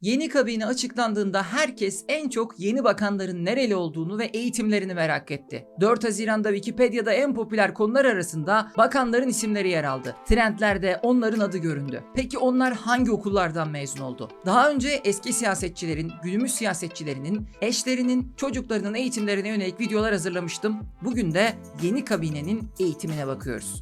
Yeni kabine açıklandığında herkes en çok yeni bakanların nereli olduğunu ve eğitimlerini merak etti. 4 Haziran'da Wikipedia'da en popüler konular arasında bakanların isimleri yer aldı. Trendlerde onların adı göründü. Peki onlar hangi okullardan mezun oldu? Daha önce eski siyasetçilerin, günümüz siyasetçilerinin, eşlerinin, çocuklarının eğitimlerine yönelik videolar hazırlamıştım. Bugün de yeni kabinenin eğitimine bakıyoruz.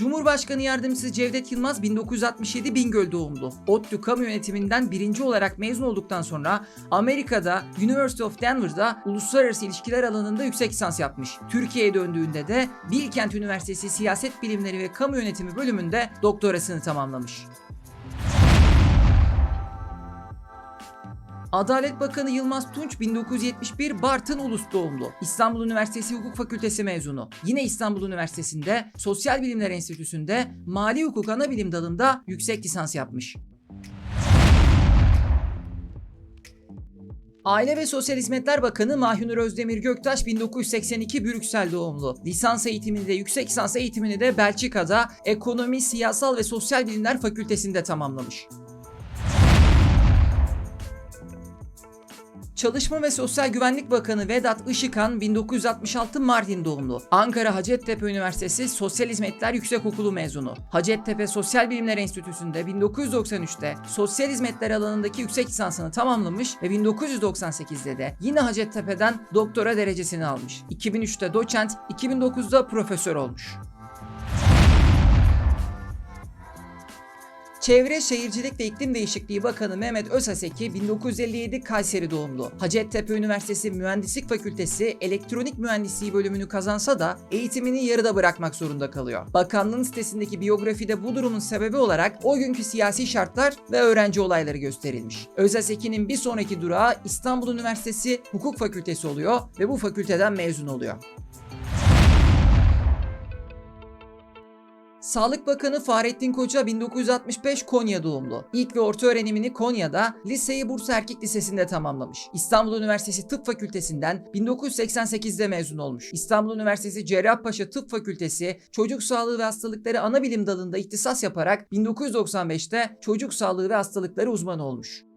Cumhurbaşkanı Yardımcısı Cevdet Yılmaz 1967 Bingöl doğumlu. ODTÜ kamu yönetiminden birinci olarak mezun olduktan sonra Amerika'da University of Denver'da uluslararası ilişkiler alanında yüksek lisans yapmış. Türkiye'ye döndüğünde de Bilkent Üniversitesi Siyaset Bilimleri ve Kamu Yönetimi bölümünde doktorasını tamamlamış. Adalet Bakanı Yılmaz Tunç 1971 Bartın Ulus doğumlu. İstanbul Üniversitesi Hukuk Fakültesi mezunu. Yine İstanbul Üniversitesi'nde Sosyal Bilimler Enstitüsü'nde Mali Hukuk Anabilim dalında yüksek lisans yapmış. Aile ve Sosyal Hizmetler Bakanı Mahinur Özdemir Göktaş 1982 Brüksel doğumlu. Lisans eğitimini de yüksek lisans eğitimini de Belçika'da Ekonomi, Siyasal ve Sosyal Bilimler Fakültesinde tamamlamış. Çalışma ve Sosyal Güvenlik Bakanı Vedat Işıkhan 1966 Mardin doğumlu. Ankara Hacettepe Üniversitesi Sosyal Hizmetler Yüksekokulu mezunu. Hacettepe Sosyal Bilimler Enstitüsü'nde 1993'te sosyal hizmetler alanındaki yüksek lisansını tamamlamış ve 1998'de de yine Hacettepe'den doktora derecesini almış. 2003'te doçent, 2009'da profesör olmuş. Çevre Şehircilik ve İklim Değişikliği Bakanı Mehmet Özhaseki 1957 Kayseri doğumlu. Hacettepe Üniversitesi Mühendislik Fakültesi Elektronik Mühendisliği bölümünü kazansa da eğitimini yarıda bırakmak zorunda kalıyor. Bakanlığın sitesindeki biyografide bu durumun sebebi olarak o günkü siyasi şartlar ve öğrenci olayları gösterilmiş. Özhaseki'nin bir sonraki durağı İstanbul Üniversitesi Hukuk Fakültesi oluyor ve bu fakülteden mezun oluyor. Sağlık Bakanı Fahrettin Koca 1965 Konya doğumlu. İlk ve orta öğrenimini Konya'da, liseyi Bursa Erkek Lisesi'nde tamamlamış. İstanbul Üniversitesi Tıp Fakültesinden 1988'de mezun olmuş. İstanbul Üniversitesi Cerrahpaşa Tıp Fakültesi Çocuk Sağlığı ve Hastalıkları Anabilim dalında ihtisas yaparak 1995'te çocuk sağlığı ve hastalıkları uzmanı olmuş.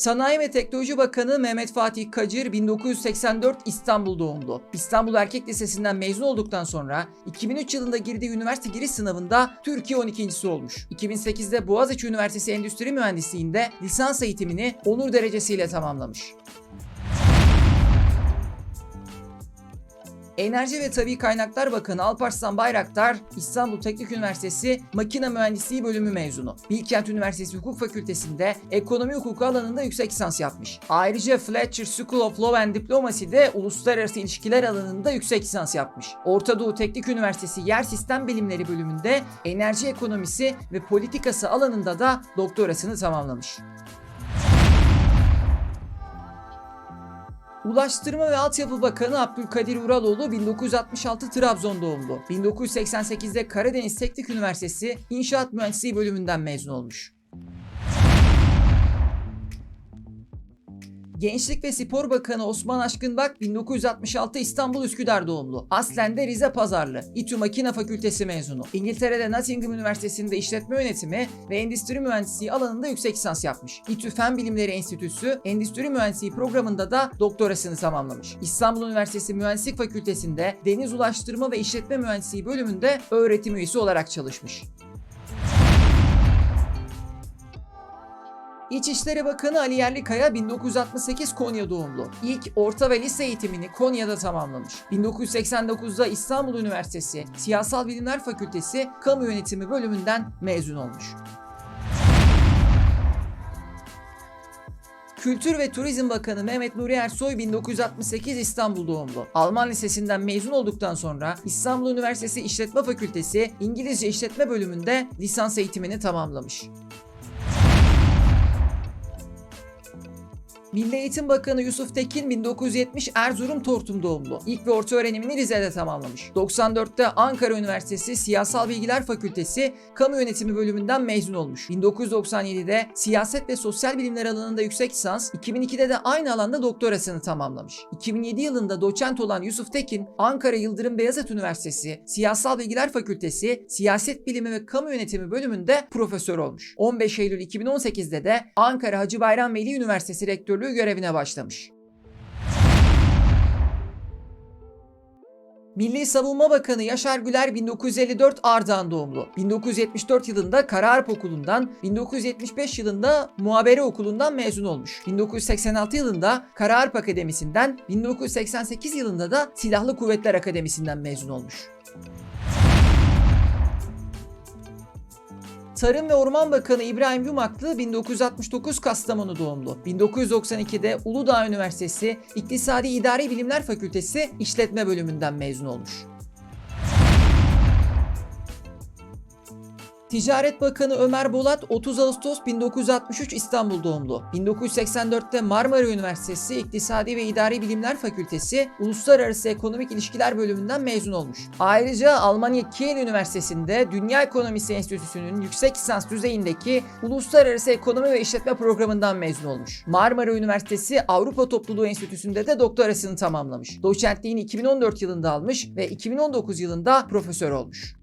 Sanayi ve Teknoloji Bakanı Mehmet Fatih Kacır 1984 İstanbul doğumlu. İstanbul Erkek Lisesi'nden mezun olduktan sonra 2003 yılında girdiği üniversite giriş sınavında Türkiye 12.si olmuş. 2008'de Boğaziçi Üniversitesi Endüstri Mühendisliği'nde lisans eğitimini onur derecesiyle tamamlamış. Enerji ve Tabi Kaynaklar Bakanı Alparslan Bayraktar, İstanbul Teknik Üniversitesi Makine Mühendisliği bölümü mezunu. Bilkent Üniversitesi Hukuk Fakültesi'nde ekonomi hukuku alanında yüksek lisans yapmış. Ayrıca Fletcher School of Law and Diplomacy'de uluslararası ilişkiler alanında yüksek lisans yapmış. Orta Doğu Teknik Üniversitesi Yer Sistem Bilimleri bölümünde enerji ekonomisi ve politikası alanında da doktorasını tamamlamış. Ulaştırma ve Altyapı Bakanı Abdülkadir Uraloğlu 1966 Trabzon doğumlu. 1988'de Karadeniz Teknik Üniversitesi İnşaat Mühendisliği bölümünden mezun olmuş. Gençlik ve Spor Bakanı Osman Aşkınbak 1966 İstanbul Üsküdar doğumlu. Aslen de Rize Pazarlı. İTÜ Makine Fakültesi mezunu. İngiltere'de Nottingham Üniversitesi'nde işletme yönetimi ve endüstri mühendisliği alanında yüksek lisans yapmış. İTÜ Fen Bilimleri Enstitüsü Endüstri Mühendisliği programında da doktorasını tamamlamış. İstanbul Üniversitesi Mühendislik Fakültesi'nde Deniz Ulaştırma ve İşletme Mühendisliği bölümünde öğretim üyesi olarak çalışmış. İçişleri Bakanı Ali Yerlikaya 1968 Konya doğumlu. İlk orta ve lise eğitimini Konya'da tamamlamış. 1989'da İstanbul Üniversitesi Siyasal Bilimler Fakültesi Kamu Yönetimi bölümünden mezun olmuş. Kültür ve Turizm Bakanı Mehmet Nuri Ersoy 1968 İstanbul doğumlu. Alman Lisesi'nden mezun olduktan sonra İstanbul Üniversitesi İşletme Fakültesi İngilizce İşletme bölümünde lisans eğitimini tamamlamış. Milli Eğitim Bakanı Yusuf Tekin 1970 Erzurum Tortum doğumlu. İlk ve orta öğrenimini Rize'de tamamlamış. 94'te Ankara Üniversitesi Siyasal Bilgiler Fakültesi Kamu Yönetimi bölümünden mezun olmuş. 1997'de Siyaset ve Sosyal Bilimler alanında yüksek lisans, 2002'de de aynı alanda doktorasını tamamlamış. 2007 yılında doçent olan Yusuf Tekin, Ankara Yıldırım Beyazıt Üniversitesi Siyasal Bilgiler Fakültesi Siyaset Bilimi ve Kamu Yönetimi bölümünde profesör olmuş. 15 Eylül 2018'de de Ankara Hacı Bayram Veli Üniversitesi Rektörlüğü görevine başlamış. Milli Savunma Bakanı Yaşar Güler 1954 Ardahan doğumlu. 1974 yılında Karaharp Okulu'ndan, 1975 yılında Muhabere Okulu'ndan mezun olmuş. 1986 yılında Karaharp Akademisi'nden, 1988 yılında da Silahlı Kuvvetler Akademisi'nden mezun olmuş. Tarım ve Orman Bakanı İbrahim Yumaklı 1969 Kastamonu doğumlu. 1992'de Uludağ Üniversitesi İktisadi İdari Bilimler Fakültesi İşletme Bölümünden mezun olmuş. Ticaret Bakanı Ömer Bolat 30 Ağustos 1963 İstanbul doğumlu. 1984'te Marmara Üniversitesi İktisadi ve İdari Bilimler Fakültesi Uluslararası Ekonomik İlişkiler Bölümünden mezun olmuş. Ayrıca Almanya Kiel Üniversitesi'nde Dünya Ekonomisi Enstitüsü'nün yüksek lisans düzeyindeki Uluslararası Ekonomi ve İşletme Programı'ndan mezun olmuş. Marmara Üniversitesi Avrupa Topluluğu Enstitüsü'nde de doktorasını tamamlamış. Doçentliğini 2014 yılında almış ve 2019 yılında profesör olmuş.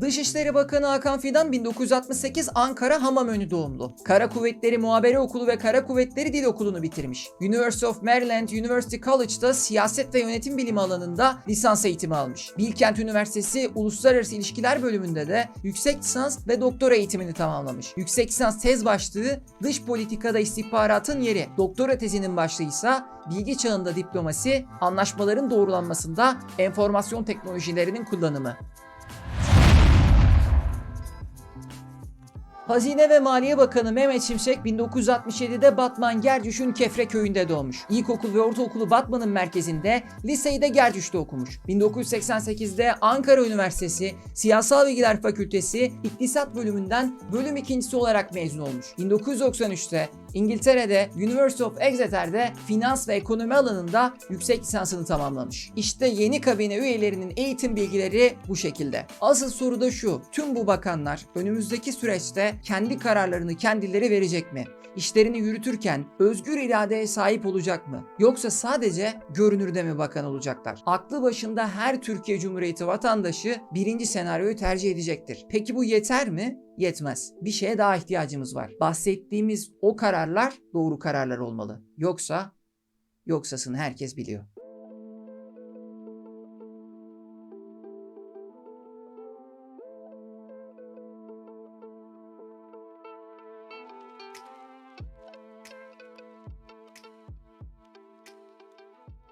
Dışişleri Bakanı Hakan Fidan 1968 Ankara Hamamönü doğumlu. Kara Kuvvetleri Muhabere Okulu ve Kara Kuvvetleri Dil Okulu'nu bitirmiş. University of Maryland University College'da siyaset ve yönetim bilimi alanında lisans eğitimi almış. Bilkent Üniversitesi Uluslararası İlişkiler bölümünde de yüksek lisans ve doktora eğitimini tamamlamış. Yüksek lisans tez başlığı dış politikada istihbaratın yeri. Doktora tezinin başlığı ise bilgi çağında diplomasi, anlaşmaların doğrulanmasında enformasyon teknolojilerinin kullanımı. Hazine ve Maliye Bakanı Mehmet Şimşek 1967'de Batman Gercüş'ün Kefre köyünde doğmuş. İlkokul ve ortaokulu Batman'ın merkezinde, liseyi de Gercüş'te okumuş. 1988'de Ankara Üniversitesi Siyasal Bilgiler Fakültesi İktisat bölümünden bölüm ikincisi olarak mezun olmuş. 1993'te İngiltere'de University of Exeter'de finans ve ekonomi alanında yüksek lisansını tamamlamış. İşte yeni kabine üyelerinin eğitim bilgileri bu şekilde. Asıl soru da şu. Tüm bu bakanlar önümüzdeki süreçte kendi kararlarını kendileri verecek mi? İşlerini yürütürken özgür iradeye sahip olacak mı? Yoksa sadece görünürde mi bakan olacaklar? Aklı başında her Türkiye Cumhuriyeti vatandaşı birinci senaryoyu tercih edecektir. Peki bu yeter mi? Yetmez. Bir şeye daha ihtiyacımız var. Bahsettiğimiz o kararlar doğru kararlar olmalı. Yoksa yoksasını herkes biliyor.